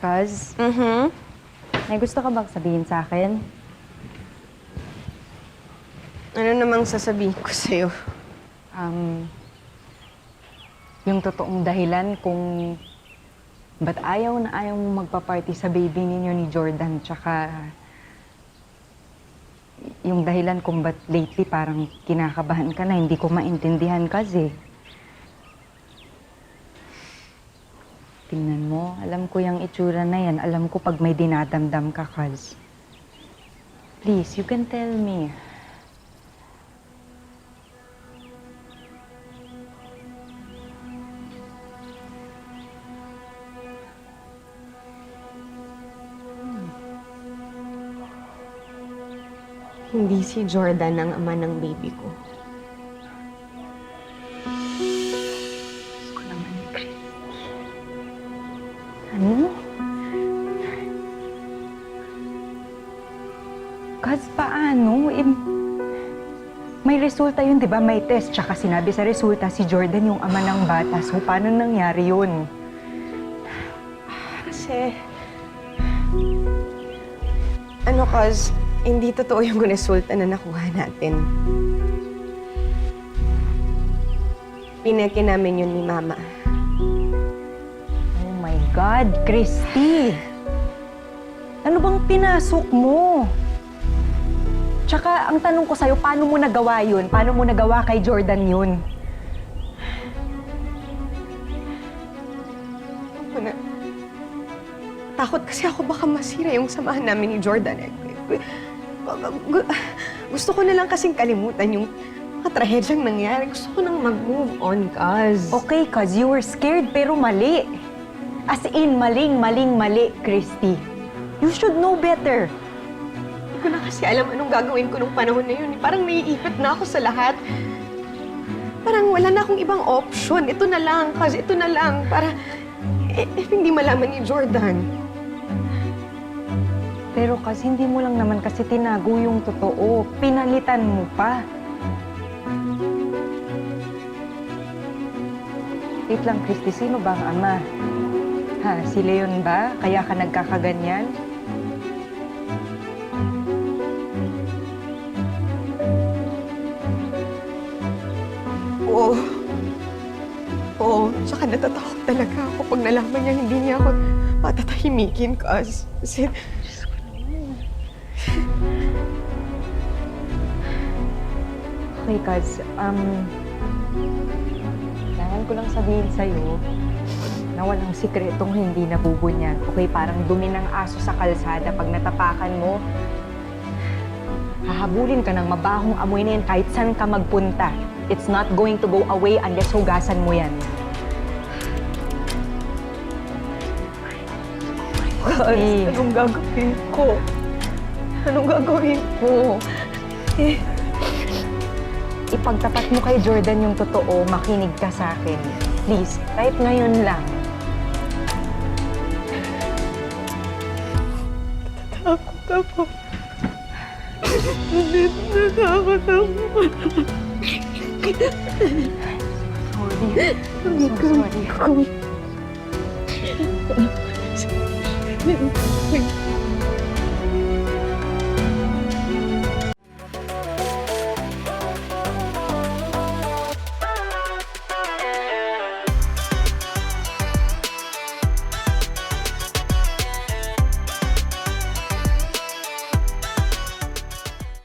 Cuz, Mm-hmm. may gusto ka bang sabihin sa akin? Ano namang sasabihin ko sa'yo? Um, yung totoong dahilan kung ba't ayaw na ayaw mo magpa-party sa baby ninyo ni Jordan, tsaka yung dahilan kung ba't lately parang kinakabahan ka na, hindi ko maintindihan kasi. Tingnan mo, alam ko yung itsura na yan. Alam ko pag may dinadamdam ka, Kaz. Please, you can tell me. Hindi si Jordan ang ama ng baby ko. ko Kaz, paano? Eh, may resulta yun, di ba? May test. Tsaka sinabi sa resulta, si Jordan yung ama ng bata. So, paano nangyari yun? Kasi... Ano, cause hindi totoo yung resulta na nakuha natin. Pineke namin yun ni Mama. Oh my God, Christy! Ano bang pinasok mo? Tsaka, ang tanong ko sa'yo, paano mo nagawa yun? Paano mo nagawa kay Jordan yun? Na... Takot kasi ako baka masira yung samahan namin ni Jordan. Eh, gu- Gusto ko na lang kasing kalimutan yung mga trahedyang nangyari. Gusto ko nang mag-move on, cuz. Okay, cause you were scared pero mali. As in, maling, maling, mali, Christy. You should know better. Ko na kasi alam anong gagawin ko nung panahon na yun. Parang naiipit na ako sa lahat. Parang wala na akong ibang option. Ito na lang, cuz ito na lang. Para eh, eh, hindi malaman ni Jordan. Pero kasi hindi mo lang naman kasi tinago yung totoo. Pinalitan mo pa. Wait lang, Christy. Sino ba ang ama? Ha? Si Leon ba? Kaya ka nagkakaganyan? Oo. Tsaka natatakot talaga ako pag nalaman niya hindi niya ako patatahimikin, cuz. Kasi Okay, Kaz. Um, kailangan ko lang sabihin sa'yo na walang sikretong hindi nabubunyag. Okay, parang dumi ng aso sa kalsada. Pag natapakan mo, hahabulin ka ng mabahong amoy na yan kahit saan ka magpunta. It's not going to go away unless hugasan mo yan. Eh. anong gagawin ko? Anong gagawin ko? Eh, Ipagtapat mo kay Jordan yung totoo, makinig ka sa akin. Please, kahit ngayon lang. takot ako. Hindi, natakot ako. Sorry. I'm so sorry. Ko.